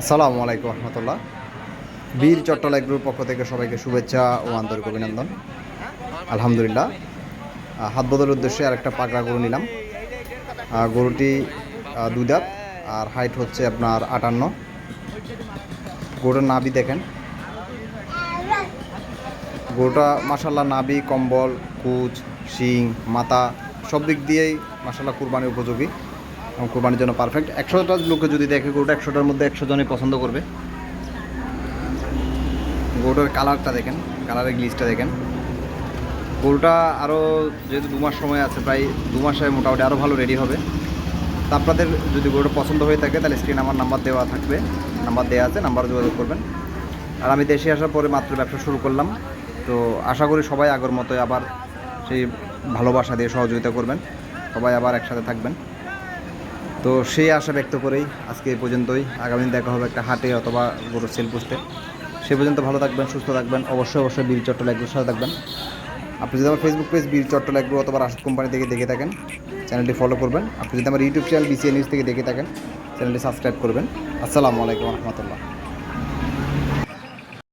আসসালামু আলাইকুম রহমতুল্লাহ। বীর চট্টলাই গ্রুপ পক্ষ থেকে সবাইকে শুভেচ্ছা ও আন্তরিক অভিনন্দন। আলহামদুলিল্লাহ। হাত বদলের উদ্দেশ্যে আরেকটা পাকড়া গরু নিলাম। গরুটি আহ, দুই দাঁত আর হাইট হচ্ছে আপনার আটান্ন। গরুটার নাভি দেখেন। গরুটা মাসাল্লাহ নাভি কম্বল কুচ শিং মাথা সব দিক দিয়েই মাসাল্লাহ কুরবানি উপযোগী। কুরবানির জন্য পারফেক্ট একশোটা লোকে যদি দেখে গরুটা একশোটার মধ্যে একশো জনই পছন্দ করবে। গরুটার কালারটা দেখেন কালারের গ্লিজটা দেখেন। গরুটা আরও যেহেতু দু মাস সময় আছে, প্রায় দু মাসে মোটামুটি আরও ভালো রেডি হবে। তা আপনাদের যদি গরুটা পছন্দ হয়ে থাকে, তাহলে স্ক্রিন আমার নাম্বার দেওয়া থাকবে। নাম্বার দেওয়া আছে নাম্বার যোগাযোগ করবেন। আর আমি দেশে আসার পরে মাত্র ব্যবসা শুরু করলাম। তো আশা করি সবাই আগের মতোই আবার সেই ভালোবাসা দিয়ে সহযোগিতা করবেন। সবাই আবার একসাথে থাকবেন। তো সেই আশা ব্যক্ত করেই আজকে এই পর্যন্তই। আগামী দেখা হবে একটা হাটে অথবা গরুর সেল পোস্টে সে পর্যন্ত ভালো থাকবেন, সুস্থ থাকবেন, অবশ্যই অবশ্যই বীর চট্টল এগ্রোর সাথে থাকবেন। আপনি যদি আমার ফেসবুক পেজ বীর চট্টল এগ্রো অথবা রাশিদ কোম্পানি থেকে দেখে থাকেন চ্যানেলটি ফলো করবেন। আপনি যদি আমার ইউটিউব চ্যানেল বিসিএ নিউজ থেকে দেখে থাকেন চ্যানেলটি সাবস্ক্রাইব করবেন। আসসালামু আলাইকুম রহমতুল্লাহ।